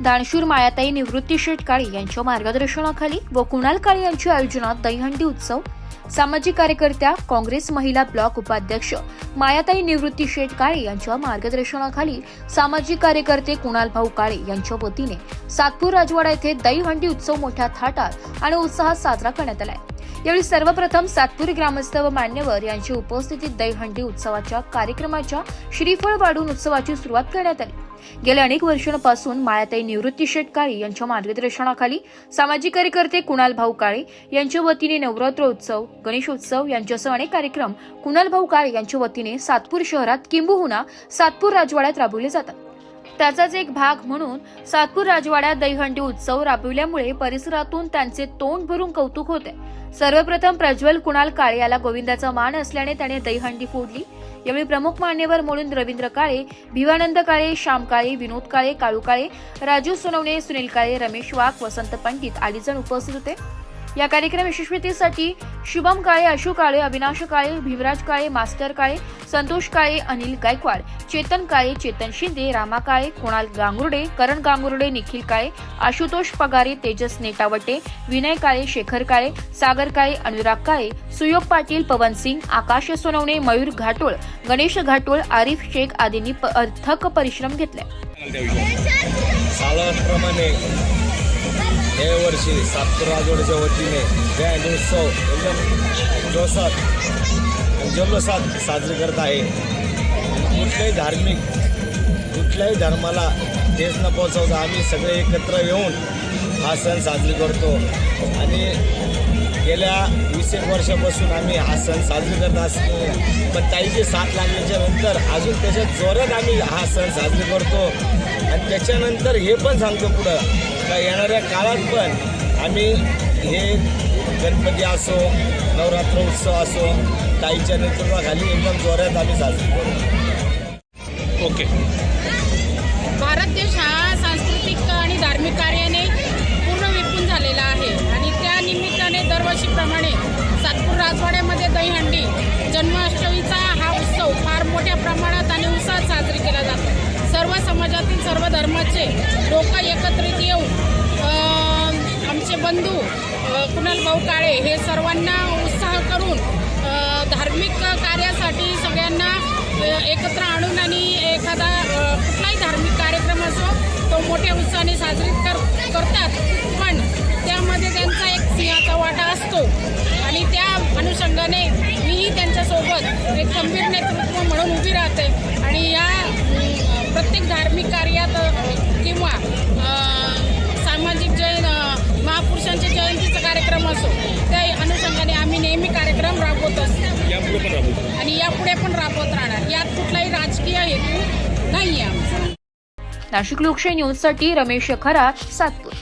दानशूर मायाताई निवृत्ती शेठ काळे यांच्या मार्गदर्शनाखाली व कुणाल काळे यांच्या आयोजनात दहीहंडी उत्सव सामाजिक कार्यकर्त्या काँग्रेस महिला ब्लॉक उपाध्यक्ष मायाताई निवृत्ती शेठ काळे यांच्या मार्गदर्शनाखाली सामाजिक कार्यकर्ते कुणाल भाऊ काळे यांच्या वतीने सातपूर राजवाडा येथे दहीहंडी उत्सव मोठ्या थाटात आणि उत्साहात साजरा करण्यात आलाय. यावेळी सर्वप्रथम सातपुरी ग्रामस्थ व मान्यवर यांची उपस्थितीत दहीहंडी उत्सवाच्या कार्यक्रमाच्या श्रीफळ वाढून उत्सवाची सुरुवात करण्यात आली. गेल्या अनेक वर्षांपासून मायाताई निवृत्ती शेठ काळे यांच्या मार्गदर्शनाखाली सामाजिक कार्यकर्ते कुणाल भाऊ काळे यांच्या वतीने नवरात्रोत्सव गणेशोत्सव यांच्यासह अनेक कार्यक्रम कुणाल भाऊ काळे यांच्या वतीने सातपूर शहरात किंबहुना सातपूर राजवाड्यात राबवले जातात. त्याचाच एक भाग म्हणून सातपूर राजवाड्यात दहीहंडी उत्सव राबविल्यामुळे परिसरातून त्यांचे तोंड भरून कौतुक होते. सर्वप्रथम प्रज्वल कुणाल काळे याला गोविंदाचा मान असल्याने त्याने दहीहंडी फोडली. यावेळी प्रमुख मान्यवर म्हणून रवींद्र काळे भिवानंद काळे श्याम काळे विनोद काळे काळू काळे राजू सोनवणे सुनील काळे रमेश वाघ वसंत पंडित आदी जण उपस्थित होते. या कार्यक्रम यशस्वीतेसाठी शुभम काळे अशु काळे अविनाश काळे भीमराज काळे मास्टर काळे संतोष काळे अनिल गायकवाड चेतन काळे चेतन शिंदे रामा काळे कुणाल गांगुर्डे करण गांगुर्डे निखिल काळे आशुतोष पगारे तेजस नेटावटे विनय काळे शेखर काळे सागर काळे अनुराग काळे सुयोग पाटील पवन सिंग आकाश सोनवणे मयूर घाटोळ गणेश घाटोळ आरिफ शेख आदींनी अथक परिश्रम घेतले. हे वर्षी सातपूर राजवाड्याच्या वतीने बँड उत्सव एकदम जोसात आणि जल्लोषात साजरी करत आहे. कुठल्याही धार्मिक कुठल्याही धर्माला देश न पोचवता आम्ही सगळे एकत्र येऊन हा सण साजरी करतो. आणि गेल्या वीस एक वर्षापासून आम्ही हा सण साजरी करत असतो. पण ताईची साथ लागल्याच्या नंतर अजून त्याच्या जोरात आम्ही हा सण साजरी करतो. आणि त्याच्यानंतर हे पण सांगतो पुढं का येणाऱ्या काळात पण आम्ही हे गणपती असो नवरात्र उत्सव असो ताईच्या नेतृत्वाखाली एकदम जोरात आम्ही साजरी करतो. ओके. देशातील सर्व धर्माचे लोक एकत्रित येऊन आमचे बंधू कुणाल भाऊ काळे हे सर्वांना उत्साह करून धार्मिक कार्यासाठी सगळ्यांना एकत्र आणून आणि एखादा कुठलाही धार्मिक कार्यक्रम असो तो मोठ्या उत्साहाने साजरी कर करतात. पण त्यामध्ये त्यांचा एक सिंहाचा वाटा असतो. आणि त्या अनुषंगाने मीही त्यांच्यासोबत एक खंबीर नेतृत्व म्हणून उभी राहते. आणि या धार्मिक कार्यात किंवा सामाजिक जयं महापुरुषांच्या जयंतीचा कार्यक्रम असो त्या अनुषंगाने आम्ही नेहमी कार्यक्रम राबवत असतो. आणि यापुढे पण राबवत राहणार. यात कुठलाही राजकीय हेतू नाही आहे आमचा. नाशिक लोकशाही न्यूजसाठी रमेश खरात सातपूर.